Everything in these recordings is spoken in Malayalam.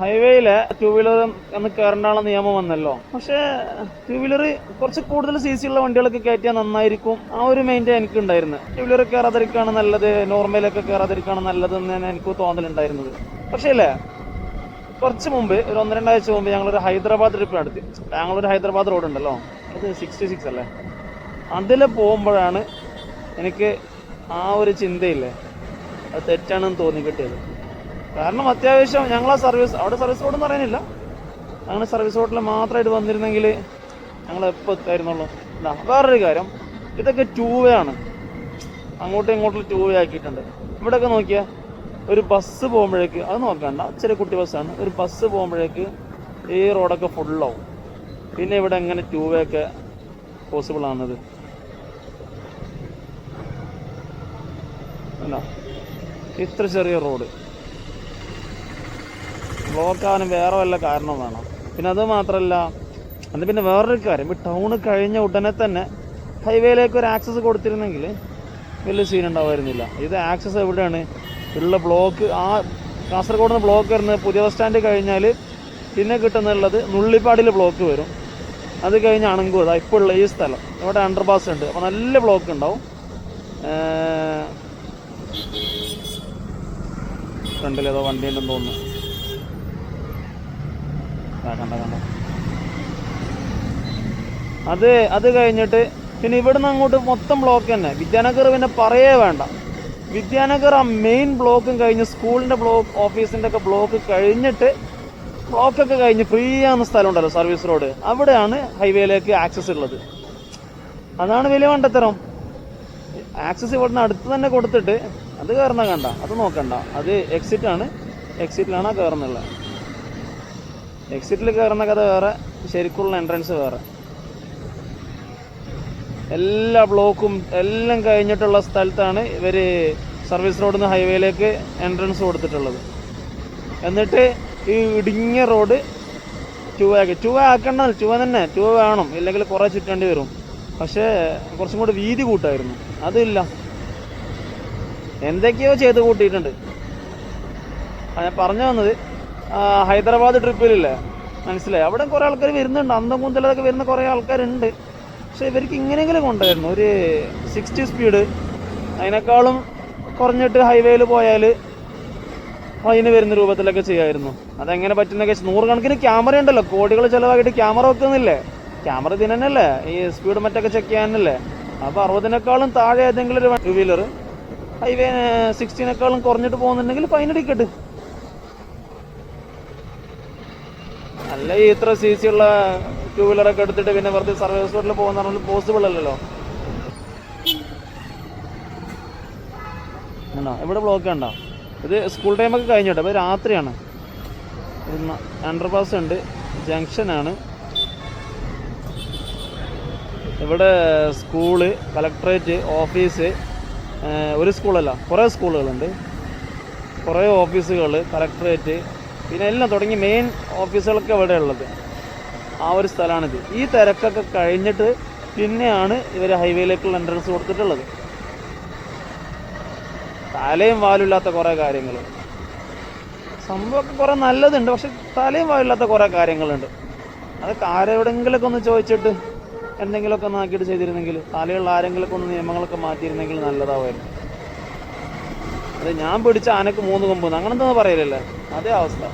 ഹൈവേയിലെ ടൂ വീലർ ഒന്ന് കയറേണ്ടാനുള്ള നിയമം വന്നല്ലോ. പക്ഷേ ടൂ വീലർ കുറച്ച് കൂടുതൽ സി സി ഉള്ള വണ്ടികളൊക്കെ കയറ്റിയാൽ നന്നായിരിക്കും. ആ ഒരു മൈൻഡ് എനിക്ക് ഉണ്ടായിരുന്നു ടൂ വീലർ കയറാതിരിക്കുകയാണ് നല്ലത് നോർമലൊക്കെ കയറാതിരിക്കുകയാണ് നല്ലതെന്ന് തന്നെ എനിക്ക് തോന്നലുണ്ടായിരുന്നത്. പക്ഷേ അല്ലേ കുറച്ച് മുമ്പ് ഒരു ഒന്ന് രണ്ടാഴ്ച മുമ്പ് ഞങ്ങളൊരു ഹൈദരാബാദ് ട്രിപ്പ് നടത്തി. ബാംഗ്ലൂർ ഹൈദരാബാദ് റോഡ് ഉണ്ടല്ലോ. അത് സിക്സ്റ്റി സിക്സ് അല്ലേ? അതിൽ പോകുമ്പോഴാണ് എനിക്ക് ആ ഒരു ചിന്തയില്ലേ? അത് തെറ്റാണെന്ന് തോന്നി കിട്ടിയത്. കാരണം അത്യാവശ്യം ഞങ്ങൾ ആ സർവീസ് അവിടെ സർവീസ് റോഡ് എന്ന് പറയാനില്ല അങ്ങനെ സർവീസ് റോഡിൽ മാത്രമായിട്ട് വന്നിരുന്നെങ്കിൽ ഞങ്ങൾ എപ്പോൾ എത്തായിരുന്നുള്ളൂ? എന്താ വേറൊരു കാര്യം. ഇതൊക്കെ ടൂ വേ ആണ്. അങ്ങോട്ടും ഇങ്ങോട്ടും ടൂ വേ ആക്കിയിട്ടുണ്ട്. ഇവിടെയൊക്കെ നോക്കിയാൽ ഒരു ബസ് പോകുമ്പോഴേക്ക് അത് നോക്കണ്ട ചെറിയ കുട്ടി ബസ്സാണ് ഒരു ബസ് പോകുമ്പോഴേക്ക് ഈ റോഡൊക്കെ ഫുള്ളാവും പിന്നെ ഇവിടെ എങ്ങനെ ടൂ വേ ഒക്കെ പോസിബിൾ ആണത്? അല്ല ഇത്ര ചെറിയ റോഡ് ബ്ലോക്ക് ആവാനും വേറെ വല്ല കാരണം വേണം. പിന്നെ അത് മാത്രമല്ല അത് പിന്നെ വേറൊരു കാര്യം. ഈ ടൗണ് കഴിഞ്ഞ ഉടനെ തന്നെ ഹൈവേയിലേക്ക് ഒരു ആക്സസ് കൊടുത്തിരുന്നെങ്കിൽ വലിയ സീൻ ഉണ്ടാവുമായിരുന്നില്ല ഇത് ആക്സസ് എവിടെയാണ്? ഉള്ള ബ്ലോക്ക് ആ കാസർഗോഡ് നിന്ന് ബ്ലോക്ക് വരുന്നത് പുതിയ ബസ് സ്റ്റാൻഡ് കഴിഞ്ഞാൽ പിന്നെ കിട്ടുന്നുള്ളത് നുള്ളിപ്പാടിൽ ബ്ലോക്ക് വരും. അത് കഴിഞ്ഞ് അണങ്കൂർ ഇപ്പോൾ ഉള്ള ഈ സ്ഥലം. ഇവിടെ അണ്ടർപാസ് ഉണ്ട്. അപ്പോൾ നല്ല ബ്ലോക്ക് ഉണ്ടാവും. ഫ്രണ്ടിൽ ഏതോ വണ്ടി ഉണ്ടെന്ന് തോന്നുന്നു. കണ്ട കണ്ട അത് അത് കഴിഞ്ഞിട്ട് പിന്നെ ഇവിടുന്ന് അങ്ങോട്ട് മൊത്തം ബ്ലോക്ക് തന്നെ. വിദ്യാനഗർ പിന്നെ പറയേ വേണ്ട. വിദ്യാനഗർ ആ മെയിൻ ബ്ലോക്കും കഴിഞ്ഞ് സ്കൂളിന്റെ ബ്ലോക്ക് ഓഫീസിന്റെ ഒക്കെ ബ്ലോക്ക് കഴിഞ്ഞിട്ട് ബ്ലോക്കൊക്കെ കഴിഞ്ഞ് ഫ്രീ ആവുന്ന സ്ഥലം ഉണ്ടല്ലോ സർവീസ് റോഡ് അവിടെയാണ് ഹൈവേയിലേക്ക് ആക്സസ് ഉള്ളത്. അതാണ് വലിയ മണ്ടത്തരം. ആക്സസ് ഇവിടുന്ന് അടുത്ത് തന്നെ കൊടുത്തിട്ട് അത് കയറുന്ന കണ്ട. അത് നോക്കണ്ട. അത് എക്സിറ്റ് ആണ്. എക്സിറ്റിലാണ് കയറുന്നുള്ളത് എക്സിറ്റിൽ കയറുന്ന കഥ വേറെ ശരിക്കുള്ള എൻട്രൻസ് വേറെ. എല്ലാ ബ്ലോക്കും എല്ലാം കഴിഞ്ഞിട്ടുള്ള സ്ഥലത്താണ് ഇവർ സർവീസ് റോഡിൽ നിന്ന് ഹൈവേയിലേക്ക് എൻട്രൻസ് കൊടുത്തിട്ടുള്ളത്. എന്നിട്ട് ഈ ഇടുങ്ങിയ റോഡ് ചുവയാക്കി ആക്കി. ആക്കേണ്ടത് ചുവ തന്നെ. ചുവ വേണം. ഇല്ലെങ്കിൽ കുറേ ചുറ്റേണ്ടി വരും. പക്ഷേ കുറച്ചും കൂടി വീതി കൂട്ടായിരുന്നു. അതില്ല. എന്തൊക്കെയോ ചെയ്ത് കൂട്ടിയിട്ടുണ്ട്. ഞാൻ പറഞ്ഞു വന്നത് ഹൈദരാബാദ് ട്രിപ്പിലില്ലേ? മനസ്സിലായി. അവിടെ കുറേ ആൾക്കാർ വരുന്നുണ്ട്. അന്തം കുന്തലൊക്കെ വരുന്ന കുറേ ആൾക്കാരുണ്ട്. പക്ഷെ ഇവർക്ക് ഇങ്ങനെയെങ്കിലും കൊണ്ടായിരുന്നു ഒരു സിക്സ്റ്റി സ്പീഡ് അതിനേക്കാളും കുറഞ്ഞിട്ട് ഹൈവേയിൽ പോയാൽ ഫൈന് വരുന്ന രൂപത്തിലൊക്കെ ചെയ്യായിരുന്നു. അതെങ്ങനെ പറ്റുന്നൊക്കെ നൂറുകണക്കിന് ക്യാമറ ഉണ്ടല്ലോ. കോടികൾ ചിലവാക്കിയിട്ട് ക്യാമറ വെക്കുന്നില്ലേ? ക്യാമറ ഇതിനല്ലേ ഈ സ്പീഡ് മറ്റൊക്കെ ചെക്ക് ചെയ്യാനല്ലേ? അപ്പോൾ അറുപതിനേക്കാളും താഴെ ഏതെങ്കിലും ഒരു ടു വീലർ ഹൈവേ സിക്സ്റ്റീനേക്കാളും കുറഞ്ഞിട്ട് പോകുന്നുണ്ടെങ്കിൽ ഫൈൻ അല്ല ഈ ഇത്ര സി സി ഉള്ള ടൂ വീലറൊക്കെ എടുത്തിട്ട് പിന്നെ വെറുതെ സർവീസ് റോഡിൽ പോകുന്ന പറഞ്ഞാൽ പോസിബിൾ അല്ലല്ലോ. ആണോ ഇവിടെ ബ്ലോക്ക് ഉണ്ടോ ഇത് സ്കൂൾ ടൈമൊക്കെ കഴിഞ്ഞോട്ടെ അപ്പോൾ രാത്രിയാണ്. അണ്ടർപാസ് ഉണ്ട്. ജംഗ്ഷനാണ് ഇവിടെ സ്കൂൾ കളക്ടറേറ്റ് ഓഫീസ് ഒരു സ്കൂളല്ല കുറേ സ്കൂളുകളുണ്ട് കുറേ ഓഫീസുകൾ കളക്ടറേറ്റ് പിന്നെ എല്ലാം തുടങ്ങി മെയിൻ ഓഫീസുകളൊക്കെ ഇവിടെ ഉള്ളത് ആ ഒരു സ്ഥലമാണിത്. ഈ തിരക്കൊക്കെ കഴിഞ്ഞിട്ട് പിന്നെയാണ് ഇവർ ഹൈവേയിലേക്കുള്ള എൻട്രൻസ് കൊടുത്തിട്ടുള്ളത്. തലയും വാലില്ലാത്ത കുറേ കാര്യങ്ങൾ സംഭവമൊക്കെ കുറേ നല്ലതുണ്ട്. പക്ഷെ തലയും വാലില്ലാത്ത കുറേ കാര്യങ്ങളുണ്ട്. അതൊക്കെ ആരെവിടെങ്കിലൊക്കെ ഒന്ന് ചോദിച്ചിട്ട് എന്തെങ്കിലുമൊക്കെ ഒന്ന് ആക്കിയിട്ട് ചെയ്തിരുന്നെങ്കിൽ തലയുള്ള ആരെങ്കിലൊക്കെ ഒന്ന് നിയമങ്ങളൊക്കെ മാറ്റിയിരുന്നെങ്കിൽ നല്ലതാവായിരുന്നു അത് ഞാൻ പിടിച്ച ആനക്ക് മൂന്ന് കൊമ്പ്. അങ്ങനെന്താ പറയലല്ലേ? അതേ അവസ്ഥ.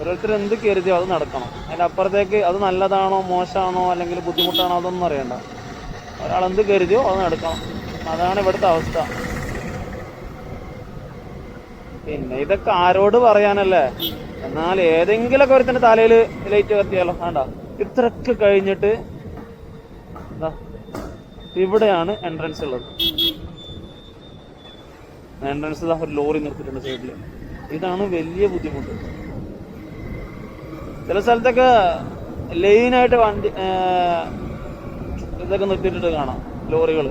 ഓരോരുത്തർ എന്ത് കരുതിയോ അത് നടക്കണം. അതിന്റെ അപ്പുറത്തേക്ക് അത് നല്ലതാണോ മോശമാണോ അല്ലെങ്കിൽ ബുദ്ധിമുട്ടാണോ അതൊന്നും അറിയണ്ട. ഒരാൾ എന്ത് കരുതിയോ അത് നടക്കണം. അതാണ് ഇവിടുത്തെ അവസ്ഥ. പിന്നെ ഇതൊക്കെ ആരോട് പറയാനല്ലേ? എന്നാൽ ഏതെങ്കിലുമൊക്കെ ഒരുത്തിന്റെ തലയിൽ ലൈറ്റ് കത്തിയാലോ? വേണ്ട. ഇത്രയൊക്കെ കഴിഞ്ഞിട്ട് ഇവിടെയാണ് എൻട്രൻസ് ഉള്ളത്. ഇതാ ഒരു ലോറി നിർത്തിയിട്ടുണ്ട് സൈഡിൽ ഇതാണ് വലിയ ബുദ്ധിമുട്ട്. ചില സ്ഥലത്തൊക്കെ ലൈനായിട്ട് വണ്ടി ഇതൊക്കെ നിർത്തിയിട്ടിട്ട് കാണാം ലോറികൾ